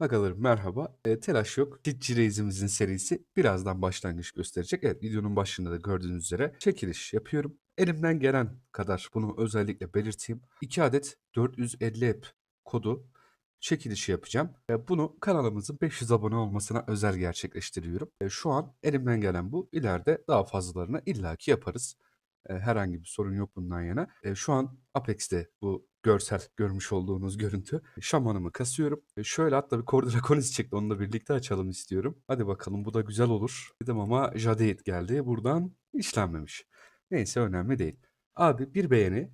Agalarım merhaba. Eee, telaş yok. Hitçi Reis'imizin serisi birazdan başlangıç gösterecek. Evet videonun başında da gördüğünüz üzere çekiliş yapıyorum. Elimden gelen kadar bunu özellikle belirteyim. 2 adet 450 app kodu çekilişi yapacağım. Ve bunu kanalımızın 500 abone olmasına özel gerçekleştiriyorum. E, şu an elimden gelen bu. İleride daha fazlalarını illaki yaparız. E, herhangi bir sorun yok bundan yana. E, şu an Apex'te bu görsel görmüş olduğunuz görüntü. Şamanımı kasıyorum. E, şöyle hatta bir Core Draconis çıktı. Onu da birlikte açalım istiyorum. Hadi bakalım bu da güzel olur. Dedim ama Jade geldi. Buradan işlenmemiş. Neyse önemli değil. Abi bir beğeni,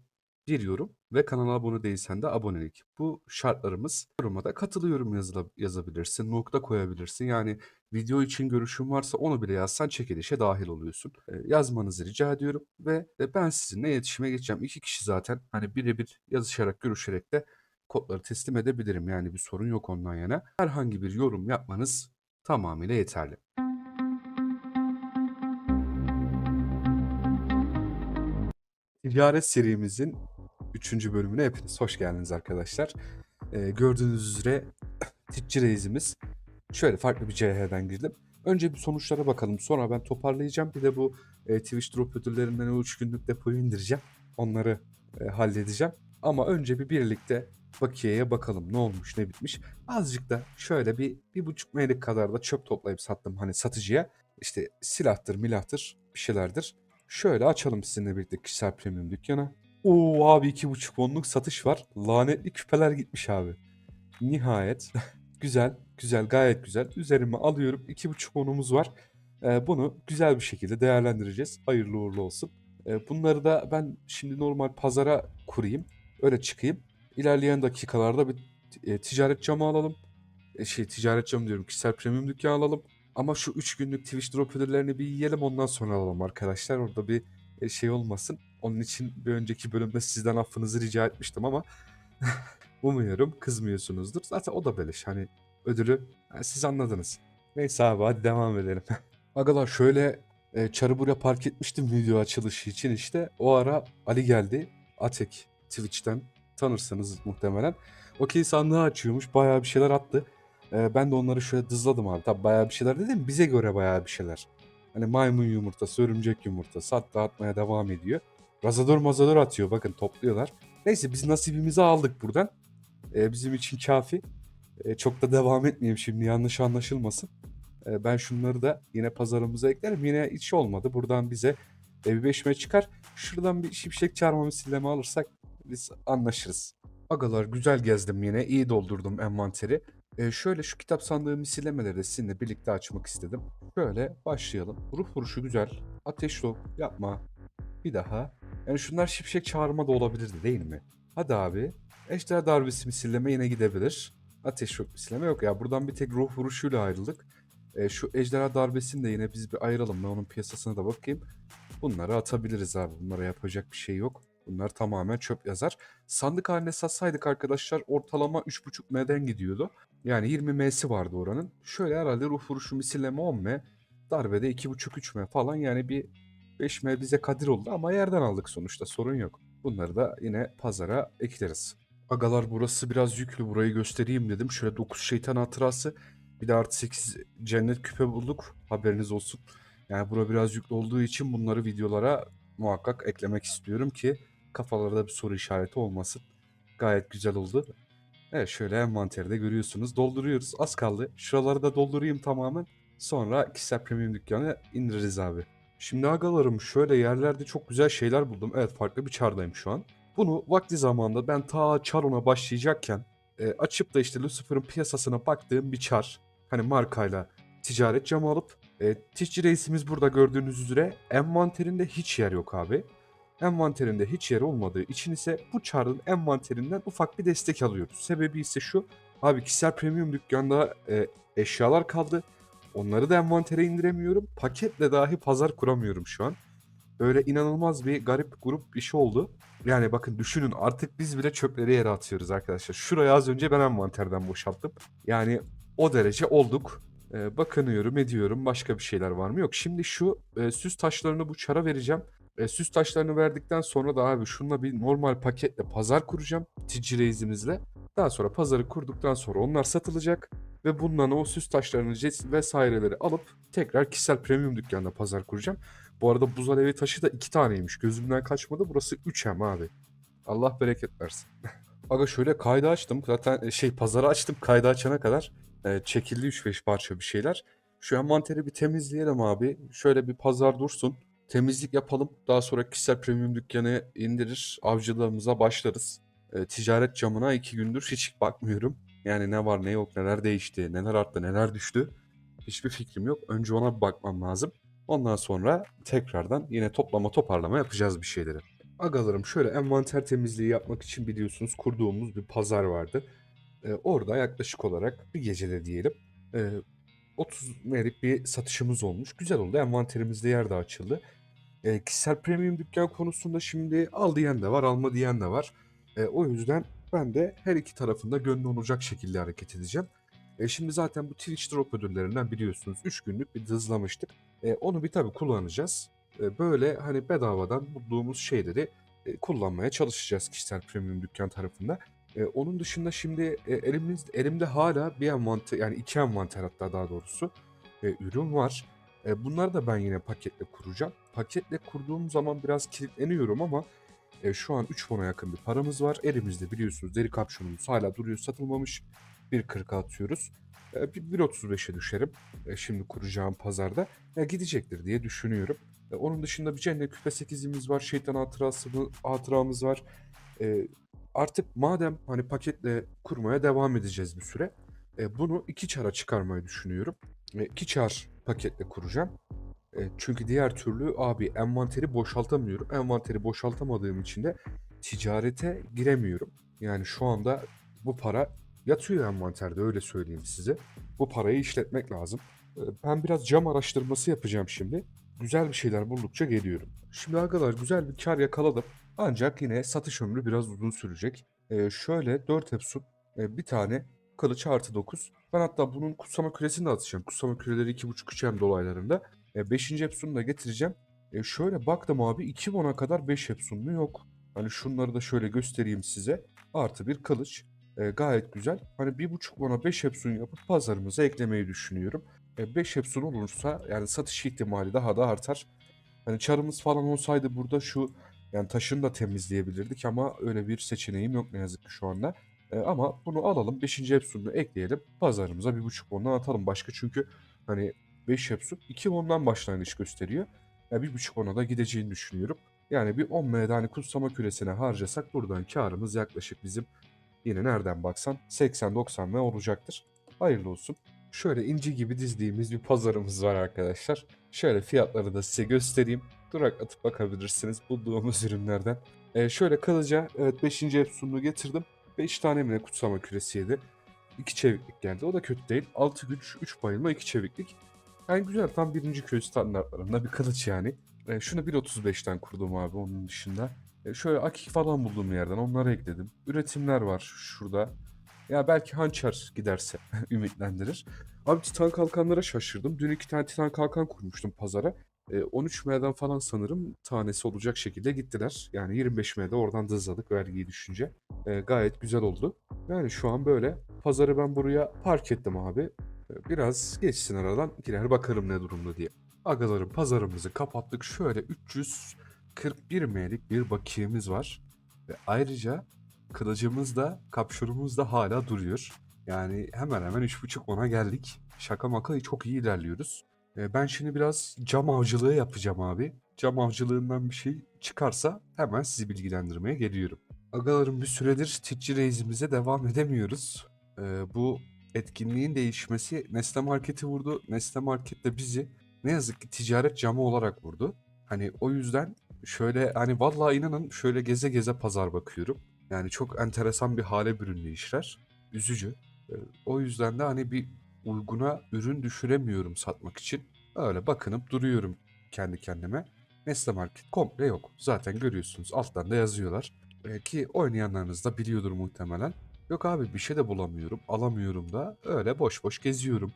bir yorum ve kanala abone değilsen de abonelik. Bu şartlarımız. Yoruma da katılıyorum yazıla, yazabilirsin. Nokta koyabilirsin. Yani video için görüşün varsa onu bile yazsan çekilişe dahil oluyorsun. E, yazmanızı rica ediyorum ve e, ben sizinle iletişime geçeceğim. İki kişi zaten hani birebir yazışarak görüşerek de kodları teslim edebilirim. Yani bir sorun yok ondan yana. Herhangi bir yorum yapmanız tamamıyla yeterli. Ticaret serimizin 3. bölümüne hepiniz hoş geldiniz arkadaşlar. Ee, gördüğünüz üzere Titçi Reis'imiz şöyle farklı bir CH'den girdim. Önce bir sonuçlara bakalım. Sonra ben toparlayacağım. Bir de bu e, Twitch drop ödüllerinden o 3 günlük depoyu indireceğim. Onları e, halledeceğim. Ama önce bir birlikte Bakiye'ye bakalım ne olmuş ne bitmiş. Azıcık da şöyle bir, bir buçuk meylik kadar da çöp toplayıp sattım hani satıcıya. İşte silahtır milahtır bir şeylerdir. Şöyle açalım sizinle birlikte kişisel premium dükkanı. Oo abi iki buçuk onluk satış var. Lanetli küpeler gitmiş abi. Nihayet. güzel, güzel, gayet güzel. Üzerime alıyorum. iki buçuk onumuz var. Ee, bunu güzel bir şekilde değerlendireceğiz. Hayırlı uğurlu olsun. Ee, bunları da ben şimdi normal pazara kurayım. Öyle çıkayım. İlerleyen dakikalarda bir e, ticaret camı alalım. E, şey ticaret camı diyorum. Kişisel premium dükkanı alalım. Ama şu 3 günlük Twitch drop ödüllerini bir yiyelim ondan sonra alalım arkadaşlar. Orada bir e, şey olmasın. Onun için bir önceki bölümde sizden affınızı rica etmiştim ama umuyorum kızmıyorsunuzdur. Zaten o da beleş. Hani ödülü ha, siz anladınız. Neyse abi hadi devam edelim. Agalar şöyle e, çarı buraya park etmiştim video açılışı için işte. O ara Ali geldi. Atek Twitch'ten tanırsınız muhtemelen. Okey sandığı açıyormuş. Bayağı bir şeyler attı. Ee, ben de onları şöyle dızladım abi. Tabi bayağı bir şeyler dedim. Bize göre bayağı bir şeyler. Hani maymun yumurtası, örümcek yumurtası hatta atmaya devam ediyor. Razador mazador atıyor. Bakın topluyorlar. Neyse biz nasibimizi aldık buradan. Ee, bizim için kafi. Ee, çok da devam etmeyeyim şimdi yanlış anlaşılmasın. Ee, ben şunları da yine pazarımıza eklerim. Yine hiç olmadı. Buradan bize e, bir beşme çıkar. Şuradan bir şimşek çarmı misilleme alırsak biz anlaşırız. Agalar güzel gezdim yine. iyi doldurdum envanteri. Ee, şöyle şu kitap sandığı misillemeleri de sizinle birlikte açmak istedim. Şöyle başlayalım. Ruh vuruşu güzel. Ateş yapma. Bir daha. Yani şunlar şipşek çağırma da olabilirdi değil mi? Hadi abi. Ejder darbesi misilleme yine gidebilir. Ateş yok misilleme yok ya. Buradan bir tek ruh vuruşuyla ayrıldık. Ee, şu ejderha darbesini de yine biz bir ayıralım. Ben onun piyasasına da bakayım. Bunları atabiliriz abi. Bunlara yapacak bir şey yok. Bunlar tamamen çöp yazar. Sandık haline satsaydık arkadaşlar ortalama 3.5 M'den gidiyordu. Yani 20 M'si vardı oranın. Şöyle herhalde ruh vuruşu misilleme 10 M. Darbede 2.5-3 M falan yani bir 5 M bize kadir oldu ama yerden aldık sonuçta sorun yok. Bunları da yine pazara ekleriz. Agalar burası biraz yüklü burayı göstereyim dedim. Şöyle 9 şeytan hatırası bir de artı 8 cennet küpe bulduk haberiniz olsun. Yani bura biraz yüklü olduğu için bunları videolara muhakkak eklemek istiyorum ki kafalarda bir soru işareti olmasın. Gayet güzel oldu. Evet şöyle envanterde görüyorsunuz. Dolduruyoruz. Az kaldı. Şuraları da doldurayım tamamen. Sonra kişisel premium dükkanı indiririz abi. Şimdi agalarım şöyle yerlerde çok güzel şeyler buldum. Evet farklı bir çardayım şu an. Bunu vakti zamanında ben ta Charon'a başlayacakken e, açıp da işte Lucifer'ın piyasasına baktığım bir çar. Hani markayla ticaret camı alıp e, Ticci reisimiz burada gördüğünüz üzere envanterinde hiç yer yok abi envanterinde hiç yer olmadığı için ise bu çarın envanterinden ufak bir destek alıyoruz. Sebebi ise şu. Abi kişisel premium dükkanda e, eşyalar kaldı. Onları da envantere indiremiyorum. Paketle dahi pazar kuramıyorum şu an. Böyle inanılmaz bir garip grup bir şey oldu. Yani bakın düşünün artık biz bile çöpleri yere atıyoruz arkadaşlar. Şuraya az önce ben envanterden boşalttım. Yani o derece olduk. Ee, bakınıyorum ediyorum başka bir şeyler var mı? Yok şimdi şu e, süs taşlarını bu çara vereceğim. E, süs taşlarını verdikten sonra da abi şununla bir normal paketle pazar kuracağım. Ticci reizimizle. Daha sonra pazarı kurduktan sonra onlar satılacak. Ve bundan o süs taşlarını vesaireleri alıp tekrar kişisel premium dükkanda pazar kuracağım. Bu arada buz alevi taşı da iki taneymiş. Gözümden kaçmadı. Burası 3 hem abi. Allah bereket versin. Aga şöyle kaydı açtım. Zaten e, şey pazarı açtım. Kaydı açana kadar e, çekildi 3-5 parça bir şeyler. Şu envanteri bir temizleyelim abi. Şöyle bir pazar dursun. Temizlik yapalım. Daha sonra kişisel premium dükkanı indirir. Avcılığımıza başlarız. E, ticaret camına iki gündür hiç bakmıyorum. Yani ne var ne yok, neler değişti, neler arttı, neler düştü. Hiçbir fikrim yok. Önce ona bir bakmam lazım. Ondan sonra tekrardan yine toplama toparlama yapacağız bir şeyleri. Agalarım şöyle envanter temizliği yapmak için biliyorsunuz kurduğumuz bir pazar vardı. Ee, orada yaklaşık olarak bir gecede diyelim e, 30 merik bir satışımız olmuş. Güzel oldu. Envanterimizde yer de açıldı. E, kişisel premium dükkan konusunda şimdi al diyen de var, alma diyen de var. E, o yüzden ben de her iki tarafında gönlü olacak şekilde hareket edeceğim. E, şimdi zaten bu Twitch Drop ödüllerinden biliyorsunuz 3 günlük bir hızlamıştık. E, onu bir tabii kullanacağız. E, böyle hani bedavadan bulduğumuz şeyleri e, kullanmaya çalışacağız kişisel premium dükkan tarafında. E, onun dışında şimdi e, elimiz, elimde hala bir envanter yani iki envanter hatta daha doğrusu e, ürün var. E, bunları da ben yine paketle kuracağım. Paketle kurduğum zaman biraz kilitleniyorum ama e, şu an 3 fona yakın bir paramız var. Elimizde biliyorsunuz deri kapşonumuz hala duruyor satılmamış. 1.40'a atıyoruz. E, bir 1.35'e düşerim. E, şimdi kuracağım pazarda. Ya gidecektir diye düşünüyorum. E, onun dışında bir cennet küpe 8'imiz var. Şeytan hatırası, hatıramız var. E, artık madem hani paketle kurmaya devam edeceğiz bir süre. E, bunu iki çara çıkarmayı düşünüyorum. E, iki çar paketle kuracağım. Çünkü diğer türlü abi envanteri boşaltamıyorum. Envanteri boşaltamadığım için de ticarete giremiyorum. Yani şu anda bu para yatıyor envanterde öyle söyleyeyim size. Bu parayı işletmek lazım. Ben biraz cam araştırması yapacağım şimdi. Güzel bir şeyler buldukça geliyorum. Şimdi arkadaşlar güzel bir kar yakaladım. Ancak yine satış ömrü biraz uzun sürecek. Şöyle 4 Epson, bir tane kılıç artı 9. Ben hatta bunun kutsama küresini de atacağım. Kutsama küreleri 2.5-3 hem dolaylarında. 5. Epson'u da getireceğim. E, şöyle baktım abi 2 bona kadar 5 Epson mu yok. Hani şunları da şöyle göstereyim size. Artı bir kılıç. E, gayet güzel. Hani 1.5 bona 5 Epson yapıp pazarımıza eklemeyi düşünüyorum. 5 Epson olursa yani satış ihtimali daha da artar. Hani çarımız falan olsaydı burada şu yani taşını da temizleyebilirdik ama öyle bir seçeneğim yok ne yazık ki şu anda. E, ama bunu alalım 5. Epson'u ekleyelim. Pazarımıza 1.5 ondan atalım. Başka çünkü hani 5 Epson 2 ondan başlangıç gösteriyor. Yani 1.5 ona da gideceğini düşünüyorum. Yani bir 10 M'de hani kutsama küresine harcasak buradan karımız yaklaşık bizim yine nereden baksan 80-90 M olacaktır. Hayırlı olsun. Şöyle inci gibi dizdiğimiz bir pazarımız var arkadaşlar. Şöyle fiyatları da size göstereyim. Durak atıp bakabilirsiniz bulduğumuz ürünlerden. Ee, şöyle kalıca evet 5. Epson'u getirdim. 5 tane mi ne kutsama küresiydi. 2 çeviklik geldi. O da kötü değil. 6 güç, 3 bayılma, 2 çeviklik. Yani güzel tam birinci köy standartlarında bir kılıç yani. E, şunu 1.35'ten kurdum abi onun dışında. E, şöyle akik falan bulduğum yerden onları ekledim. Üretimler var şurada. Ya belki hançer giderse ümitlendirir. Abi titan kalkanlara şaşırdım. Dün iki tane titan kalkan kurmuştum pazara. E, 13 M'den falan sanırım tanesi olacak şekilde gittiler. Yani 25 M'de oradan dızladık vergiyi düşünce. E, gayet güzel oldu. Yani şu an böyle. Pazarı ben buraya park ettim abi. Biraz geçsin aradan girer bakarım ne durumda diye. Agalarım pazarımızı kapattık. Şöyle 341 M'lik bir bakiyemiz var. Ve ayrıca kılıcımız da kapşurumuz da hala duruyor. Yani hemen hemen 3.5 ona geldik. Şaka maka çok iyi ilerliyoruz. E, Ben şimdi biraz cam avcılığı yapacağım abi. Cam avcılığından bir şey çıkarsa hemen sizi bilgilendirmeye geliyorum. Agalarım bir süredir Titçi Reis'imize devam edemiyoruz. E, Bu etkinliğin değişmesi Nestle Market'i vurdu. Nestle Market de bizi ne yazık ki ticaret camı olarak vurdu. Hani o yüzden şöyle hani vallahi inanın şöyle geze geze pazar bakıyorum. Yani çok enteresan bir hale büründü işler. Üzücü. Ee, O yüzden de hani bir uyguna ürün düşüremiyorum satmak için. Öyle bakınıp duruyorum kendi kendime. Nestle Market komple yok. Zaten görüyorsunuz alttan da yazıyorlar. Ee, Ki oynayanlarınız da biliyordur muhtemelen. Yok abi bir şey de bulamıyorum, alamıyorum da öyle boş boş geziyorum.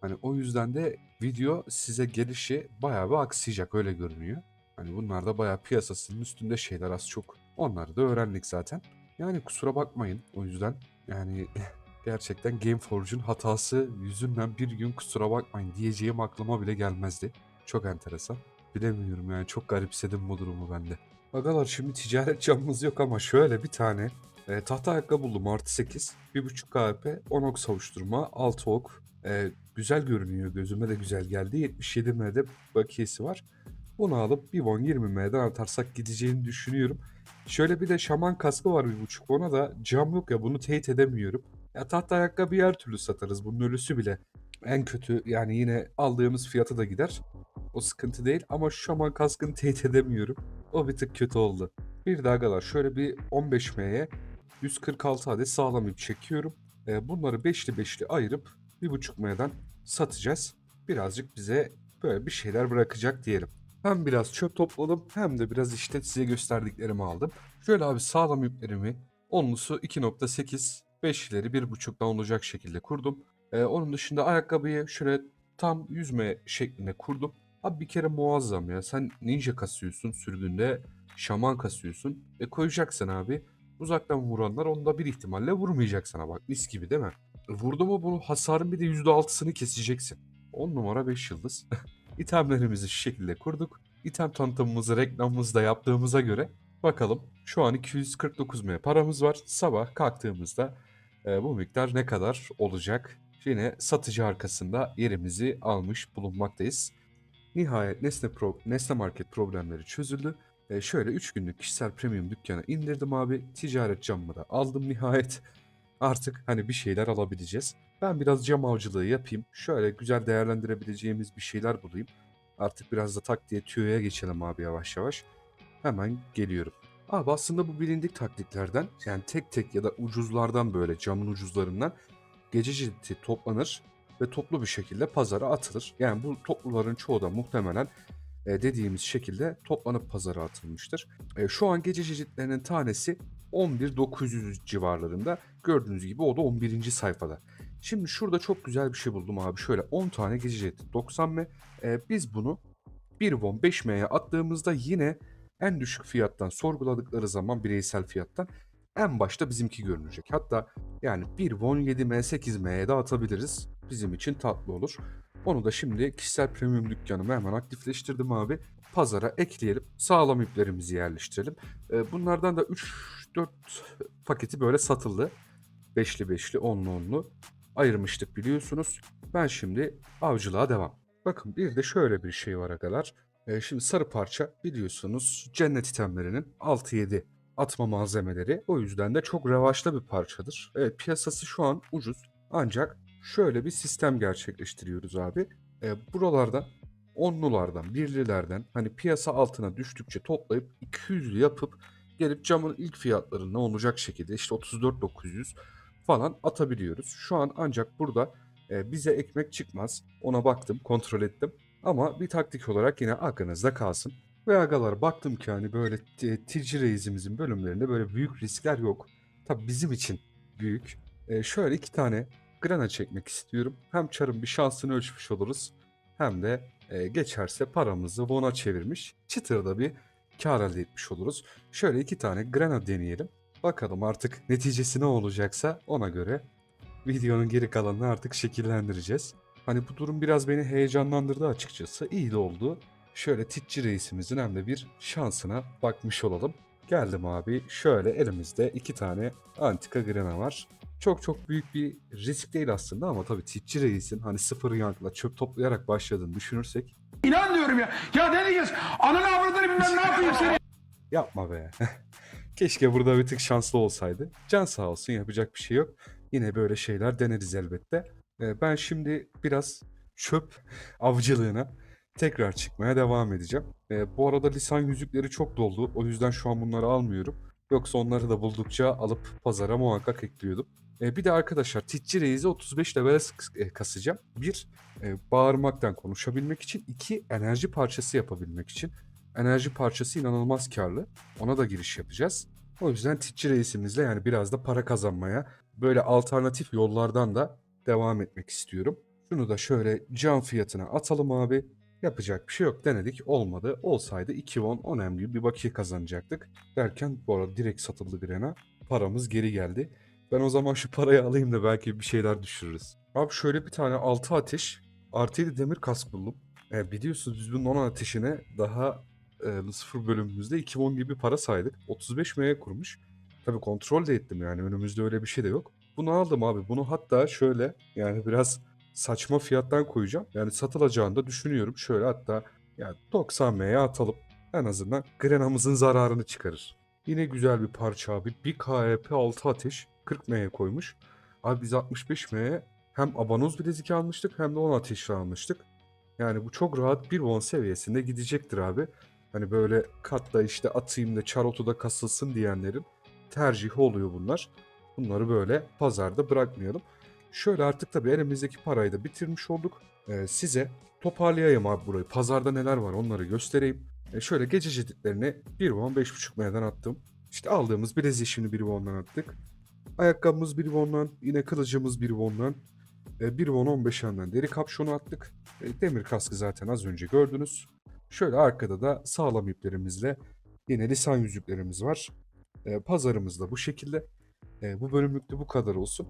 Hani o yüzden de video size gelişi bayağı bir aksayacak öyle görünüyor. Hani bunlar da bayağı piyasasının üstünde şeyler az çok. Onları da öğrendik zaten. Yani kusura bakmayın o yüzden. Yani Gerçekten Gameforge'un hatası yüzünden bir gün kusura bakmayın diyeceğim aklıma bile gelmezdi. Çok enteresan. Bilemiyorum yani çok garipsedim bu durumu bende. Agalar şimdi ticaret camımız yok ama şöyle bir tane e, tahta ayakkabı buldum artı 8. 1.5 KP 10 ok savuşturma 6 ok. E, güzel görünüyor gözüme de güzel geldi. 77 M'de bakiyesi var. Bunu alıp bir won 20 M'den atarsak gideceğini düşünüyorum. Şöyle bir de şaman kaskı var 1.5 ona da cam yok ya bunu teyit edemiyorum. Ya tahta ayakkabı her türlü satarız bunun ölüsü bile. En kötü yani yine aldığımız fiyata da gider. O sıkıntı değil ama şu şaman kaskını teyit edemiyorum. O bir tık kötü oldu. Bir daha kadar şöyle bir 15 M'ye 146 adet sağlam ip çekiyorum. Ee, bunları beşli beşli ayırıp 1.5 M'den satacağız. Birazcık bize böyle bir şeyler bırakacak diyelim. Hem biraz çöp topladım hem de biraz işte size gösterdiklerimi aldım. Şöyle abi sağlam iplerimi onlusu 2.8 5'leri 1.5'dan olacak şekilde kurdum. Ee, onun dışında ayakkabıyı şöyle tam yüzme şeklinde kurdum. Abi bir kere muazzam ya. Sen ninja kasıyorsun sürgünde, şaman kasıyorsun. E koyacaksın abi. Uzaktan vuranlar onda bir ihtimalle vurmayacak sana bak. Mis gibi değil mi? Vurdu mu bunu hasarın bir de %6'sını keseceksin. 10 numara 5 yıldız. İtemlerimizi şu şekilde kurduk. İtem tanıtımımızı reklamımızı da yaptığımıza göre bakalım şu an 249 M paramız var. Sabah kalktığımızda e, bu miktar ne kadar olacak? Yine satıcı arkasında yerimizi almış bulunmaktayız. Nihayet Nesne, Pro, Nesne Market problemleri çözüldü. E, şöyle 3 günlük kişisel premium dükkana indirdim abi. Ticaret camımı da aldım nihayet. Artık hani bir şeyler alabileceğiz. Ben biraz cam avcılığı yapayım. Şöyle güzel değerlendirebileceğimiz bir şeyler bulayım. Artık biraz da tak diye tüyoya geçelim abi yavaş yavaş. Hemen geliyorum. Abi aslında bu bilindik taktiklerden yani tek tek ya da ucuzlardan böyle camın ucuzlarından gece cilti toplanır ve toplu bir şekilde pazara atılır. Yani bu topluların çoğu da muhtemelen dediğimiz şekilde toplanıp pazara atılmıştır. E, şu an gece ciltlerinin tanesi 11.900 civarlarında. Gördüğünüz gibi o da 11. sayfada. Şimdi şurada çok güzel bir şey buldum abi. Şöyle 10 tane gece cilti 90 m. E, biz bunu 1 won 5 m'ye attığımızda yine en düşük fiyattan sorguladıkları zaman bireysel fiyattan en başta bizimki görünecek. Hatta yani 1 won 7 m 8 m'ye de atabiliriz. Bizim için tatlı olur. Onu da şimdi kişisel premium dükkanımı hemen aktifleştirdim abi. Pazara ekleyelim. Sağlam iplerimizi yerleştirelim. Ee, bunlardan da 3-4 paketi böyle satıldı. Beşli beşli, onlu onlu ayırmıştık biliyorsunuz. Ben şimdi avcılığa devam. Bakın bir de şöyle bir şey var arkadaşlar. Ee, şimdi sarı parça biliyorsunuz cennet itemlerinin 6-7 atma malzemeleri. O yüzden de çok revaçta bir parçadır. Evet piyasası şu an ucuz. Ancak şöyle bir sistem gerçekleştiriyoruz abi. E, buralardan onlulardan, birlilerden hani piyasa altına düştükçe toplayıp 200'lü yapıp gelip camın ilk fiyatları ne olacak şekilde işte 34.900 falan atabiliyoruz. Şu an ancak burada e, bize ekmek çıkmaz. Ona baktım, kontrol ettim. Ama bir taktik olarak yine aklınızda kalsın. Ve agalar baktım ki hani böyle Tilci Reis'imizin bölümlerinde böyle büyük riskler yok. Tabi bizim için büyük. E, şöyle iki tane grana çekmek istiyorum. Hem çarın bir şansını ölçmüş oluruz. Hem de e, geçerse paramızı won'a çevirmiş. Çıtırda bir kar elde etmiş oluruz. Şöyle iki tane grana deneyelim. Bakalım artık neticesi ne olacaksa ona göre videonun geri kalanını artık şekillendireceğiz. Hani bu durum biraz beni heyecanlandırdı açıkçası. İyi de oldu. Şöyle Titçi reisimizin hem de bir şansına bakmış olalım. Geldim abi. Şöyle elimizde iki tane antika grana var. Çok çok büyük bir risk değil aslında ama tabii Titçi reisin hani sıfır yankla çöp toplayarak başladığını düşünürsek İnan diyorum ya. Ya ne diyeceğiz? Ananı avradını bilmem ne yapayım seni. Yapma be. Keşke burada bir tık şanslı olsaydı. Can sağ olsun yapacak bir şey yok. Yine böyle şeyler deneriz elbette. Ee, Ben şimdi biraz çöp avcılığına tekrar çıkmaya devam edeceğim. Ee, bu arada lisan yüzükleri çok doldu. O yüzden şu an bunları almıyorum. Yoksa onları da buldukça alıp pazara muhakkak ekliyordum. Ee, bir de arkadaşlar Titçi Reis'i 35 level kasacağım. Bir, e, bağırmaktan konuşabilmek için. iki enerji parçası yapabilmek için. Enerji parçası inanılmaz karlı. Ona da giriş yapacağız. O yüzden Titçi Reisimizle yani biraz da para kazanmaya böyle alternatif yollardan da devam etmek istiyorum. Şunu da şöyle can fiyatına atalım abi. Yapacak bir şey yok denedik olmadı. Olsaydı 2 won önemli bir bakiye kazanacaktık. Derken bu arada direkt satıldı Grena. Paramız geri geldi. Ben o zaman şu parayı alayım da belki bir şeyler düşürürüz. Abi şöyle bir tane 6 ateş artı 7 demir kask buldum. E, biliyorsunuz biz bunun 10 ateşine daha e, sıfır bölümümüzde 2010 gibi para saydık. 35 M'ye kurmuş. Tabii kontrol de ettim yani önümüzde öyle bir şey de yok. Bunu aldım abi. Bunu hatta şöyle yani biraz saçma fiyattan koyacağım. Yani satılacağını da düşünüyorum. Şöyle hatta yani 90 M'ye atalım. En azından Grena'mızın zararını çıkarır. Yine güzel bir parça abi. Bir KHP 6 ateş 40 M'ye koymuş. Abi biz 65 M'ye hem abanoz bilezik almıştık hem de 10 ateşli almıştık. Yani bu çok rahat bir won seviyesinde gidecektir abi. Hani böyle katta işte atayım da çarotuda kasılsın diyenlerin tercihi oluyor bunlar. Bunları böyle pazarda bırakmayalım. Şöyle artık tabii elimizdeki parayı da bitirmiş olduk. Ee, size toparlayayım abi burayı. Pazarda neler var onları göstereyim. E şöyle gece ceditlerini 1 won 5.5 M'den attım. İşte aldığımız bileziği şimdi 1 won'dan attık. Ayakkabımız 1 won'dan, yine kılıcımız 1 won'dan. E, 1 won 15 yandan deri kapşonu attık. E, demir kaskı zaten az önce gördünüz. Şöyle arkada da sağlam iplerimizle yine lisan yüzüklerimiz var. E, pazarımız da bu şekilde. E, bu bölümlükte bu kadar olsun.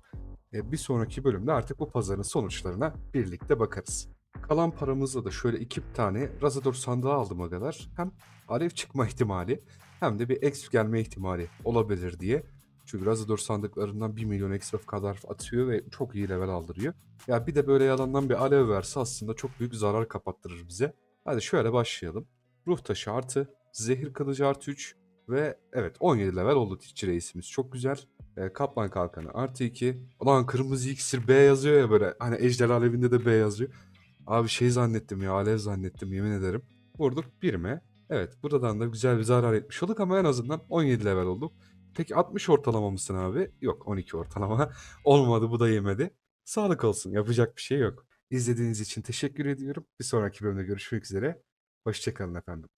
E, bir sonraki bölümde artık bu pazarın sonuçlarına birlikte bakarız. Kalan paramızla da şöyle iki tane Razador sandığı aldım kadar. Hem alev çıkma ihtimali hem de bir exp gelme ihtimali olabilir diye. Çünkü Razador sandıklarından 1 milyon exp kadar atıyor ve çok iyi level aldırıyor. Ya bir de böyle yalandan bir alev verse aslında çok büyük zarar kapattırır bize. Hadi şöyle başlayalım. Ruh taşı artı, zehir kılıcı artı 3 ve evet 17 level oldu Tiçi reisimiz. Çok güzel. E, Kaplan kalkanı artı 2. Ulan kırmızı iksir B yazıyor ya böyle. Hani ejder alevinde de B yazıyor. Abi şey zannettim ya alev zannettim yemin ederim. Vurduk 1 mi? Evet buradan da güzel bir zarar etmiş olduk ama en azından 17 level olduk. Peki 60 ortalama mısın abi? Yok 12 ortalama. Olmadı bu da yemedi. Sağlık olsun yapacak bir şey yok. İzlediğiniz için teşekkür ediyorum. Bir sonraki bölümde görüşmek üzere. Hoşçakalın efendim.